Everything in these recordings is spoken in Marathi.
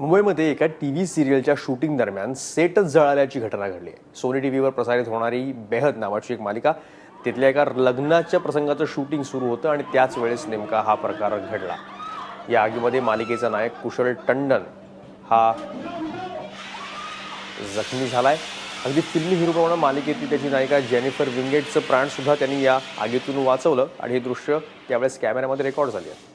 मुंबईमध्ये एका टी व्ही सिरियलच्या शूटिंग दरम्यान सेटच जळाल्याची घटना घडली. आहे सोनी टी व्हीवर प्रसारित होणारी बेहद नावाची एक मालिका तिथल्या एका लग्नाच्या प्रसंगाचं शूटिंग सुरू होतं आणि त्याच वेळेस नेमका हा प्रकार घडला. या आगीमध्ये मालिकेचा नायक कुशल टंडन हा जखमी झालाय. अगदी फिल्मी हिरोप्रमाणे मालिकेतली त्याची नायिका जेनिफर विंगेटचं प्राणसुद्धा त्यांनी या आगीतून वाचवलं आणि हे दृश्य त्यावेळेस कॅमेऱ्यामध्ये रेकॉर्ड झाली आहे.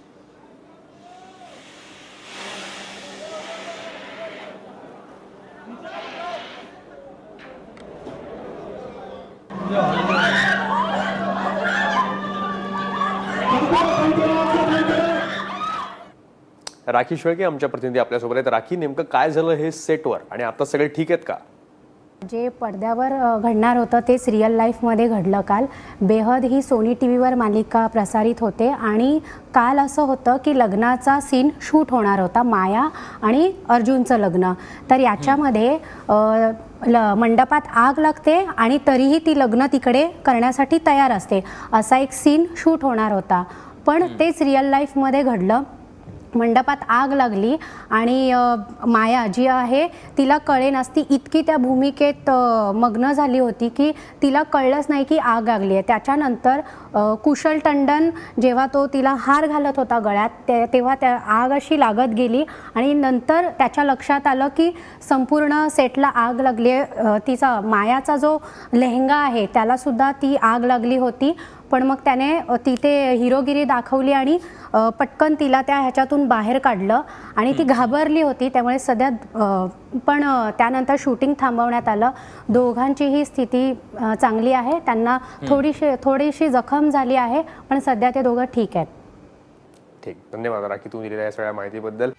राखी शेळके आमच्या प्रतिनिधी आपल्यासोबत आहेत. राखी नेमकं काय झालं हे सेटवर? आणि आता सगळे ठीक आहेत का? जे पडद्यावर घडणार होतं तेच रिअल लाईफमध्ये घडलं काल. बेहद ही सोनी टी व्हीवर मालिका प्रसारित होते आणि काल असं होतं की लग्नाचा सीन शूट होणार होता माया आणि अर्जुनचं लग्न. तर याच्यामध्ये ल मंडपात आग लागते आणि तरीही ती लग्न तिकडे करण्यासाठी तयार असते. असा एक सीन शूट होणार होता. पण तेच रिअल लाईफमध्ये घडलं. मंडपात आग लागली आणि माया जी आहे तिला कळेनास ती इतकी त्या भूमिकेत मग्न झाली होती की तिला कळलंच नाही की आग लागली आहे. त्याच्यानंतर कुशल टंडन जेव्हा तो तिला हार घालत होता गळ्यात ते तेव्हा त्या आग अशी लागत गेली आणि नंतर त्याच्या लक्षात आलं की संपूर्ण सेटला आग लागली आहे. तिचा मायाचा जो लेहंगा आहे त्यालासुद्धा ती आग लागली होती. पण मग त्याने तिथे हिरोगिरी दाखवली आणि पटकन तिला त्या ह्याच्यातून बाहेर काढलं आणि ती घाबरली होती. त्यामुळे सध्या पण त्यानंतर शूटिंग थांबवण्यात आलं. दोघांचीही स्थिती चांगली आहे. त्यांना थोडीशी थोडीशी जखम झाली आहे पण सध्या ते दोघं ठीक आहेत. ठीक. धन्यवाद राखी तू दिलेल्या या सगळ्या माहितीबद्दल.